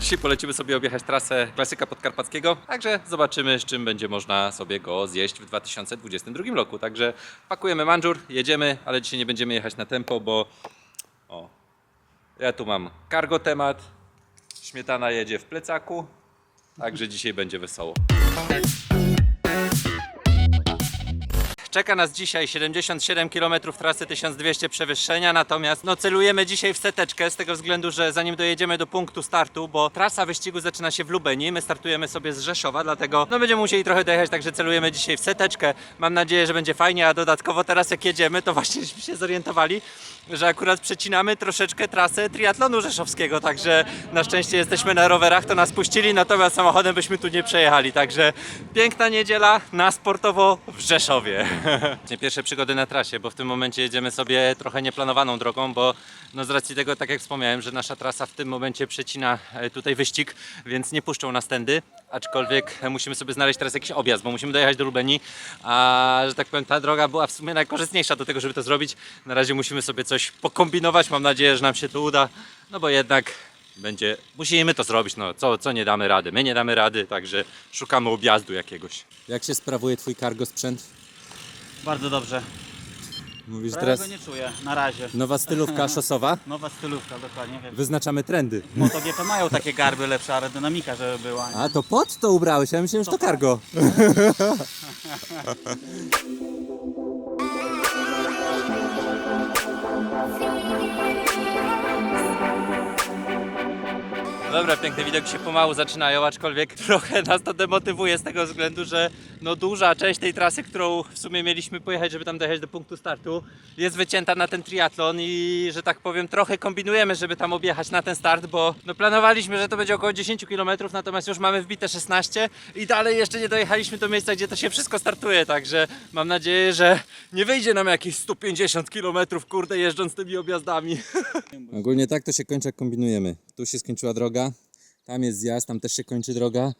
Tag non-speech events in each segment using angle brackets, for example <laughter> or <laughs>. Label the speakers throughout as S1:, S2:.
S1: Dzisiaj polecimy sobie objechać trasę klasyka podkarpackiego, także zobaczymy, z czym będzie można sobie go zjeść w 2022 roku. Także pakujemy manżur, jedziemy, ale dzisiaj nie będziemy jechać na tempo, bo o, ja tu mam cargo temat, śmietana jedzie w plecaku, także dzisiaj będzie wesoło. Czeka nas dzisiaj 77 km trasy 1200 przewyższenia, natomiast no, celujemy dzisiaj w seteczkę z tego względu, że zanim dojedziemy do punktu startu, bo trasa wyścigu zaczyna się w Lubenii, my startujemy sobie z Rzeszowa, dlatego no, będziemy musieli trochę dojechać, także celujemy dzisiaj w seteczkę. Mam nadzieję, że będzie fajnie, a dodatkowo teraz jak jedziemy, to właścieśmy się zorientowali, że akurat przecinamy troszeczkę trasę triatlonu rzeszowskiego, także na szczęście jesteśmy na rowerach, to nas puścili, natomiast samochodem byśmy tu nie przejechali, także piękna niedziela na sportowo w Rzeszowie. <laughs> Pierwsze przygody na trasie, bo w tym momencie jedziemy sobie trochę nieplanowaną drogą, bo no z racji tego, tak jak wspomniałem, że nasza trasa w tym momencie przecina e, tutaj wyścig, więc nie puszczą nas tędy, aczkolwiek musimy sobie znaleźć teraz jakiś objazd, bo musimy dojechać do Lubeni, a że tak powiem ta droga była w sumie najkorzystniejsza do tego, żeby to zrobić. Na razie musimy sobie coś pokombinować, mam nadzieję, że nam się to uda, no bo jednak będzie, musimy to zrobić, no co, co nie damy rady, my nie damy rady, także szukamy objazdu jakiegoś.
S2: Jak się sprawuje twój cargo sprzęt?
S3: Bardzo dobrze.
S2: Mówisz
S3: Teraz...
S2: teraz
S3: go nie czuję, na razie.
S2: nowa stylówka <laughs> szosowa?
S3: Nowa stylówka, dokładnie. Wiem.
S2: Wyznaczamy trendy.
S3: MotoGP mają takie garby, lepsza aerodynamika, żeby była. nie?
S2: A to pod to ubrałeś, ja myślałem, że to cargo. <laughs> <laughs>
S1: Dobra, piękne widoki się pomału zaczynają, aczkolwiek <laughs> trochę nas to demotywuje z tego względu, że no duża część tej trasy, którą w sumie mieliśmy pojechać, żeby tam dojechać do punktu startu, jest wycięta na ten triatlon i że tak powiem trochę kombinujemy, żeby tam objechać na ten start, bo no planowaliśmy, że to będzie około 10 km, natomiast już mamy wbite 16 i dalej jeszcze nie dojechaliśmy do miejsca, gdzie to się wszystko startuje, także mam nadzieję, że nie wyjdzie nam jakieś 150 km, kurde, jeżdżąc tymi objazdami. <laughs>
S2: Ogólnie tak to się kończy, jak kombinujemy. Tu się skończyła droga, tam jest zjazd, tam też się kończy droga.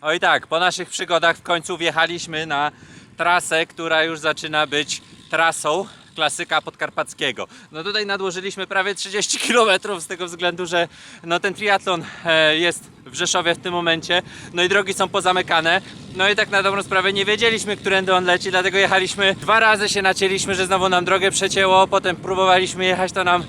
S1: Oj tak, po naszych przygodach w końcu wjechaliśmy na trasę, która już zaczyna być trasą klasyka podkarpackiego. No tutaj nadłożyliśmy prawie 30 km z tego względu, że no ten triatlon e, jest w Rzeszowie w tym momencie, no i drogi są pozamykane. No i tak na dobrą sprawę nie wiedzieliśmy, którędy on leci, dlatego jechaliśmy, dwa razy się nacięliśmy, że znowu nam drogę przecięło, potem próbowaliśmy jechać, to nam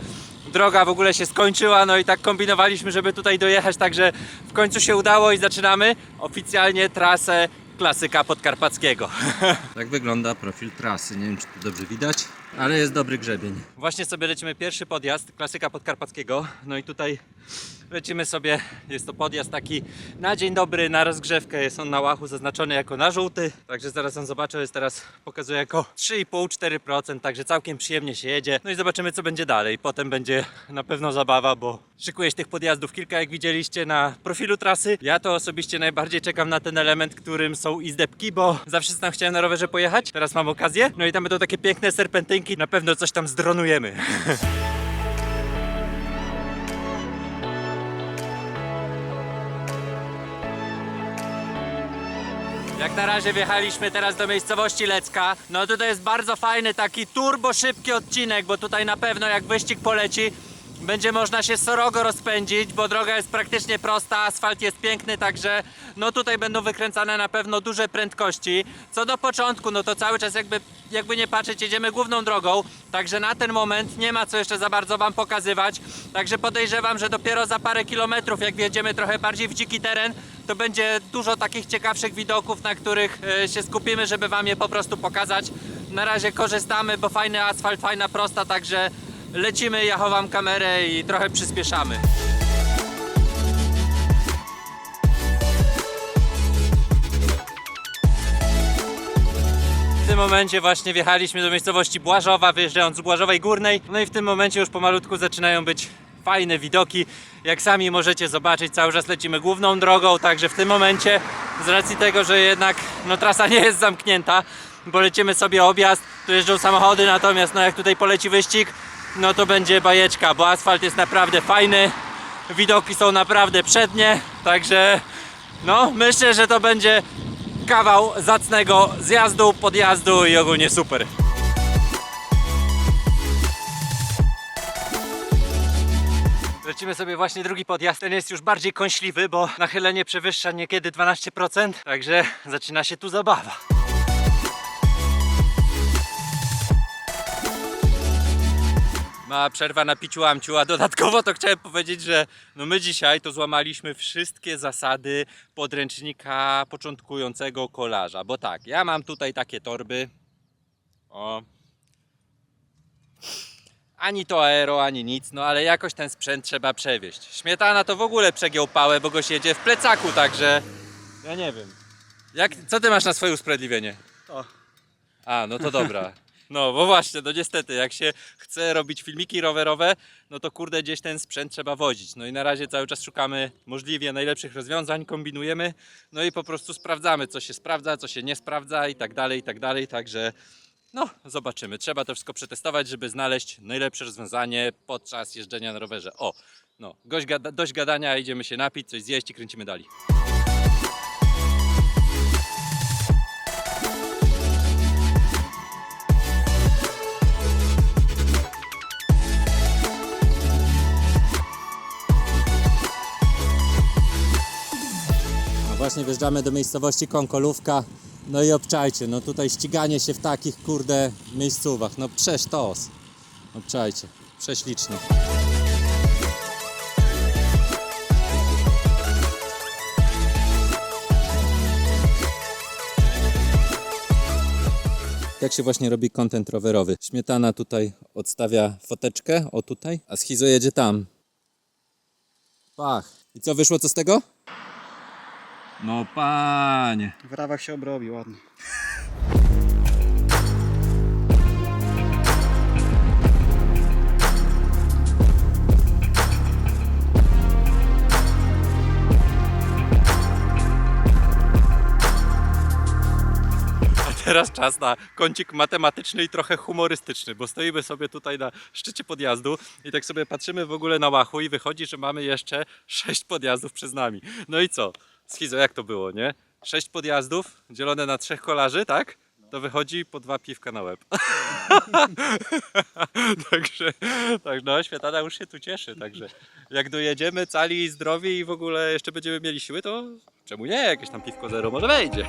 S1: droga w ogóle się skończyła, no i tak kombinowaliśmy, żeby tutaj dojechać, także w końcu się udało i zaczynamy oficjalnie trasę klasyka podkarpackiego. <laughs>
S2: Tak wygląda profil trasy. Nie wiem, czy to dobrze widać, ale jest dobry grzebień.
S1: Właśnie sobie lecimy pierwszy podjazd klasyka podkarpackiego, no i tutaj lecimy sobie, jest to podjazd taki na dzień dobry, na rozgrzewkę, jest on na łachu zaznaczony jako na żółty, także zaraz on zobaczę, jest teraz pokazuje jako 3,5-4%, także całkiem przyjemnie się jedzie, no i zobaczymy co będzie dalej, potem będzie na pewno zabawa, bo szykuje się tych podjazdów kilka jak widzieliście na profilu trasy, ja to osobiście najbardziej czekam na ten element, którym są izdebki, bo zawsze tam chciałem na rowerze pojechać, teraz mam okazję, no i tam będą takie piękne serpentynki, na pewno coś tam zdronujemy. <laughs> Jak na razie wjechaliśmy teraz do miejscowości Lecka. No tutaj jest bardzo fajny taki turbo szybki odcinek, bo tutaj na pewno jak wyścig poleci, będzie można się srogo rozpędzić, bo droga jest praktycznie prosta, asfalt jest piękny, także no tutaj będą wykręcane na pewno duże prędkości. Co do początku, no to cały czas jakby, jakby nie patrzeć, jedziemy główną drogą, także na ten moment nie ma co jeszcze za bardzo Wam pokazywać, także podejrzewam, że dopiero za parę kilometrów, jak wjedziemy trochę bardziej w dziki teren, to będzie dużo takich ciekawszych widoków, na których e, się skupimy, żeby Wam je po prostu pokazać. Na razie korzystamy, bo fajny asfalt, fajna prosta, także lecimy, ja chowam kamerę i trochę przyspieszamy. W tym momencie właśnie wjechaliśmy do miejscowości Błażowa, wyjeżdżając z Błażowej Górnej. No i w tym momencie już pomalutku zaczynają być fajne widoki. Jak sami możecie zobaczyć, cały czas lecimy główną drogą, także w tym momencie z racji tego, że jednak no, trasa nie jest zamknięta, bo lecimy sobie objazd, tu jeżdżą samochody, natomiast no, jak tutaj poleci wyścig, no to będzie bajeczka, bo asfalt jest naprawdę fajny. widoki są naprawdę przednie, także no myślę, że to będzie kawał zacnego zjazdu, podjazdu i ogólnie super. Lecimy sobie właśnie drugi podjazd. Ten jest już bardziej kąśliwy, bo nachylenie przewyższa niekiedy 12%, także zaczyna się tu zabawa. Mała przerwa na piciu amciu, a dodatkowo to chciałem powiedzieć, że no my dzisiaj to złamaliśmy wszystkie zasady podręcznika początkującego kolarza, bo tak, ja mam tutaj takie torby, o, ani to aero, ani nic, no ale jakoś ten sprzęt trzeba przewieźć. Śmietana to w ogóle przegiął pałę, bo go siedzie w plecaku, także ja nie wiem. Jak, co ty masz na swoje usprawiedliwienie?
S3: To.
S1: A, no to dobra. No, bo właśnie, no niestety, jak się chce robić filmiki rowerowe, no to kurde gdzieś ten sprzęt trzeba wozić. No i na razie cały czas szukamy możliwie najlepszych rozwiązań, kombinujemy, no i po prostu sprawdzamy, co się sprawdza, co się nie sprawdza i tak dalej, i tak dalej, także no, zobaczymy. Trzeba to wszystko przetestować, żeby znaleźć najlepsze rozwiązanie podczas jeżdżenia na rowerze. O, no, dość gadania, idziemy się napić, coś zjeść i kręcimy dalej.
S2: Właśnie wjeżdżamy do miejscowości Konkolówka. No i obczajcie, no tutaj ściganie się w takich kurde miejscówach. No przesztos. Obczajcie, prześlicznie. Tak się właśnie robi content rowerowy. Śmietana tutaj odstawia foteczkę, o tutaj, a schizo jedzie tam. Pach. I co wyszło co z tego?
S1: No panie.
S3: W rawach się obrobi ładnie.
S1: Teraz czas na kącik matematyczny i trochę humorystyczny, bo stoimy sobie tutaj na szczycie podjazdu i tak sobie patrzymy w ogóle na łachu i wychodzi, że mamy jeszcze sześć podjazdów przed nami. No i co? Schizo, jak to było, nie? Sześć podjazdów dzielone na trzech kolarzy, tak? To wychodzi po dwa piwka na łeb. <laughs> także, tak, no, świetana już się tu cieszy, także jak dojedziemy cali i zdrowi i w ogóle jeszcze będziemy mieli siły, to czemu nie? Jakieś tam piwko zero może wejdzie.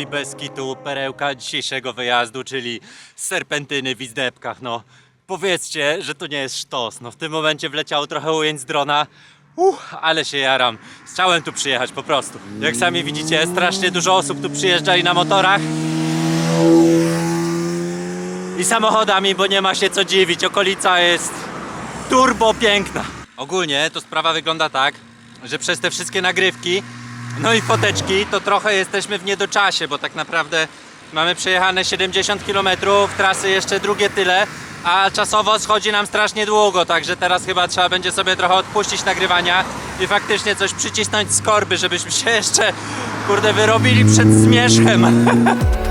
S1: I bez kitu perełka dzisiejszego wyjazdu, czyli serpentyny w izdebkach. No powiedzcie, że to nie jest sztos. No w tym momencie wleciało trochę ujęć z drona. Uff, ale się jaram. Chciałem tu przyjechać po prostu. Jak sami widzicie, strasznie dużo osób tu przyjeżdża i na motorach. I samochodami, bo nie ma się co dziwić. Okolica jest turbo piękna. Ogólnie to sprawa wygląda tak, że przez te wszystkie nagrywki, no i foteczki, to trochę jesteśmy w niedoczasie, bo tak naprawdę mamy przejechane 70 km, trasy jeszcze drugie tyle, a czasowo schodzi nam strasznie długo, także teraz chyba trzeba będzie sobie trochę odpuścić nagrywania i faktycznie coś przycisnąć z korby, żebyśmy się jeszcze, kurde, wyrobili przed zmierzchem. <laughs>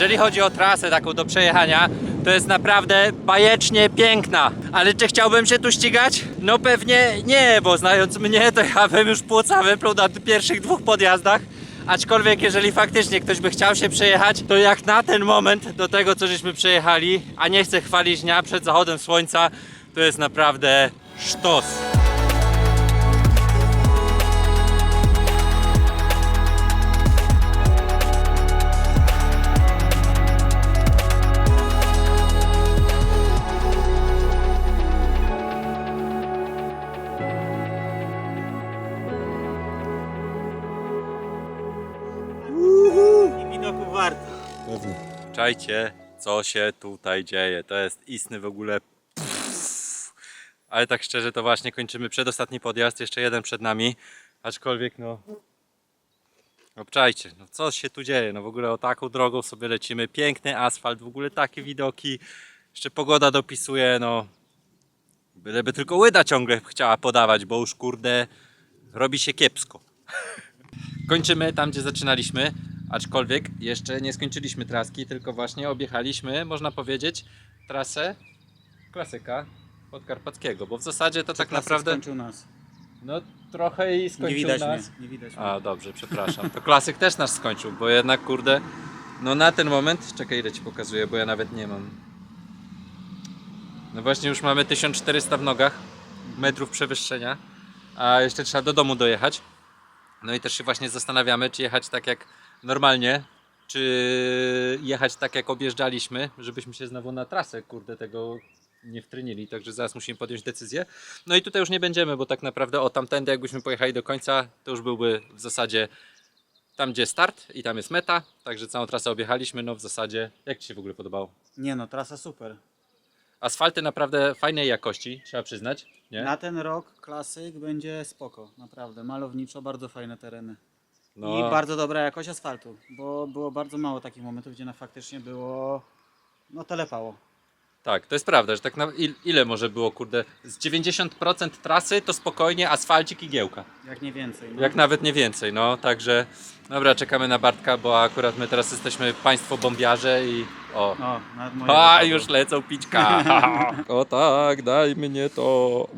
S1: Jeżeli chodzi o trasę taką do przejechania, to jest naprawdę bajecznie piękna. Ale czy chciałbym się tu ścigać? No pewnie nie, bo znając mnie, to ja bym już płuca wypluł na pierwszych dwóch podjazdach. Aczkolwiek jeżeli faktycznie ktoś by chciał się przejechać, to jak na ten moment do tego, co żeśmy przejechali, a nie chcę chwalić dnia przed zachodem słońca, to jest naprawdę sztos.
S2: Pewnie.
S1: Czajcie, co się tutaj dzieje. To jest istny w ogóle. pff. Ale tak szczerze, to właśnie kończymy przedostatni podjazd, jeszcze jeden przed nami. Aczkolwiek, no. Obczajcie, no co się tu dzieje? No w ogóle o taką drogą sobie lecimy. Piękny asfalt, w ogóle takie widoki. Jeszcze pogoda dopisuje, no. Byleby tylko łyda ciągle chciała podawać, bo już kurde robi się kiepsko. <laughs> Kończymy tam, gdzie zaczynaliśmy, aczkolwiek jeszcze nie skończyliśmy traski, tylko właśnie objechaliśmy, można powiedzieć, trasę klasyka podkarpackiego, bo w zasadzie to tak
S3: Klasy
S1: naprawdę
S3: skończył nas.
S1: no trochę i
S3: Nie
S1: skończył
S3: widać
S1: nas.
S3: mnie, nie widać mnie.
S1: A dobrze, przepraszam. To klasyk też nas skończył, bo jednak kurde, no na ten moment, czekaj ile ci pokazuję, bo ja nawet nie mam. No właśnie już mamy 1400 w nogach, metrów przewyższenia, a jeszcze trzeba do domu dojechać. No i też się właśnie zastanawiamy, czy jechać tak jak normalnie, czy jechać tak jak objeżdżaliśmy, żebyśmy się znowu na trasę, kurde, tego nie wtrynili, także zaraz musimy podjąć decyzję. No i tutaj już nie będziemy, bo tak naprawdę o tamtędy jakbyśmy pojechali do końca, to już byłby w zasadzie tam gdzie start i tam jest meta, także całą trasę objechaliśmy, no w zasadzie, jak Ci się w ogóle podobało?
S3: Nie no, trasa super.
S1: Asfalty naprawdę fajnej jakości, trzeba przyznać, nie?
S3: Na ten rok klasyk będzie spoko, naprawdę. Malowniczo, bardzo fajne tereny.
S1: No,
S3: I bardzo dobra jakość asfaltu, bo było bardzo mało takich momentów, gdzie na faktycznie było, no telepało.
S1: tak, to jest prawda, że tak na, il, ile może było, kurde, z 90% trasy to spokojnie asfalcik i giełka.
S3: Jak nie więcej. No.
S1: Jak nawet nie więcej, no także dobra, czekamy na Bartka, bo akurat my teraz jesteśmy państwo bombiarze i o.
S3: O, nawet moje
S1: A, już lecą pićka. <laughs> o tak, daj mnie to.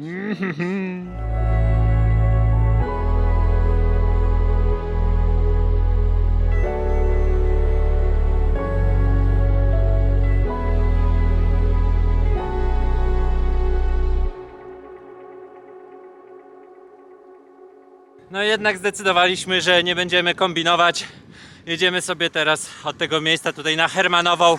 S1: No jednak zdecydowaliśmy, że nie będziemy kombinować. Jedziemy sobie teraz od tego miejsca tutaj na Hermanową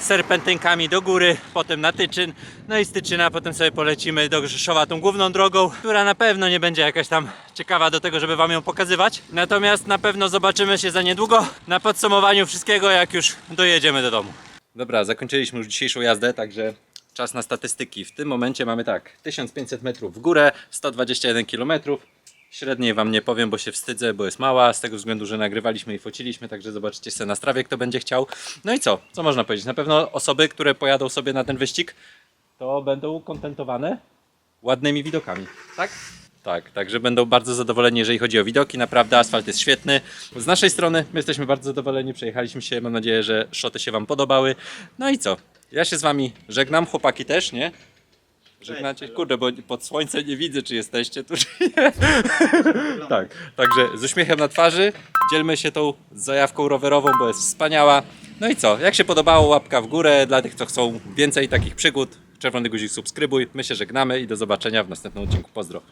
S1: serpentynkami do góry, potem na Tyczyn, no i z Tyczyna potem sobie polecimy do Rzeszowa tą główną drogą, która na pewno nie będzie jakaś tam ciekawa do tego, żeby wam ją pokazywać. Natomiast na pewno zobaczymy się za niedługo na podsumowaniu wszystkiego, jak już dojedziemy do domu. Dobra, zakończyliśmy już dzisiejszą jazdę, także czas na statystyki. W tym momencie mamy tak, 1500 metrów w górę, 121 km. Średniej wam nie powiem, bo się wstydzę, bo jest mała, z tego względu, że nagrywaliśmy i fociliśmy, także zobaczycie sobie na strawie, kto będzie chciał. No i co? Co można powiedzieć? Na pewno osoby, które pojadą sobie na ten wyścig, to będą ukontentowane ładnymi widokami, tak? Tak, także będą bardzo zadowoleni, jeżeli chodzi o widoki. Naprawdę asfalt jest świetny. Z naszej strony my jesteśmy bardzo zadowoleni, przejechaliśmy się. Mam nadzieję, że szoty się Wam podobały. No i co? Ja się z Wami żegnam, chłopaki też, nie? Żegnacie? Kurde, bo pod słońce nie widzę, czy jesteście tu, czy nie. <laughs> tak, także z uśmiechem na twarzy dzielmy się tą zajawką rowerową, bo jest wspaniała. No i co? Jak się podobało, łapka w górę. Dla tych, co chcą więcej takich przygód, czerwony guzik subskrybuj. My się żegnamy i do zobaczenia w następnym odcinku. Pozdro.